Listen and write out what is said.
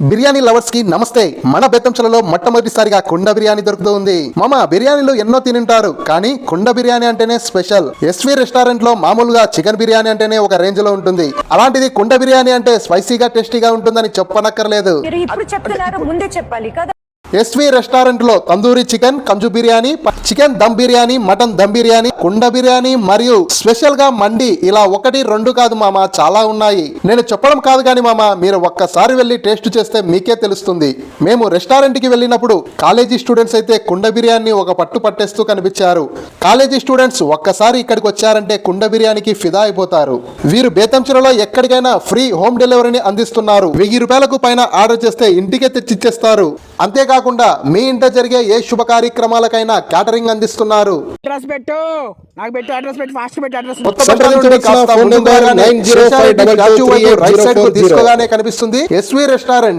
బిర్యానీ లవర్స్కి నమస్తే. మన బెత్తంచలలో మొట్టమొదటిసారిగా కుండ బిర్యానీ దొరుకుతుంది. మామ బిర్యానీలు ఎన్నో తినింటారు కానీ కుండ బిర్యానీ అంటేనే స్పెషల్. ఎస్వి రెస్టారెంట్లో మామూలుగా చికెన్ బిర్యానీ అంటేనే ఒక రేంజ్లో ఉంటుంది. అలాంటిది కుండ బిర్యానీ అంటే స్పైసీగా టేస్టీగా ఉంటుందని చెప్పనక్కర్లేదు. ముందే చెప్పాలి ఎస్వి రెస్టారెంట్లో తందూరి చికెన్ కంజు బిర్యానీ చికెన్ దమ్ బిర్యానీ మటన్ దమ్ బిర్యానీ కుండ బిర్యానీ మరియు స్పెషల్గా మండి ఇలా ఒకటి రెండు కాదు మామ చాలా ఉన్నాయి. నేను చెప్పడం కాదు కానీ మామ మీరు ఒక్కసారి వెళ్ళి టేస్ట్ చేస్తే మీకే తెలుస్తుంది. మేము రెస్టారెంట్కి వెళ్ళినప్పుడు కాలేజీ స్టూడెంట్స్ అయితే కుండ బిర్యానీ ఒక పట్టు పట్టేస్తూ కనిపించారు. కాలేజీ స్టూడెంట్స్ ఒక్కసారి ఇక్కడికి వచ్చారంటే కుండ బిర్యానీకి ఫిదా అయిపోతారు. వీరు బేతంచెరలో ఎక్కడికైనా ఫ్రీ హోమ్ డెలివరీని అందిస్తున్నారు. వెయ్యి రూపాయలకు పైన ఆర్డర్ చేస్తే ఇంటికే తెచ్చిచ్చేస్తారు. అంతేకాకుండా మీ ఇంట జరిగే ఏ శుభ కార్యక్రమాలకైనా క్యాటరింగ్ అందిస్తున్నారు. అడ్రస్ పెట్టు. నాకు పెట్టు అడ్రస్ పెట్టు ఫాస్ట్ పెట్టు అడ్రస్ కొత్త సంప్రదించవలసిన బట్టల నుండి కాస్త ఫోన్ ముందుకు నెంబర్ రాగానే 905 స్పెషాలిటీ డబల్ టూ కాచు త్రీ వైపు ఎయిట్ రైట్ జీరో సైడ్కు ఫోర్ జీరో. తీసుకోగానే కనిపిస్తుంది. SV restaurant.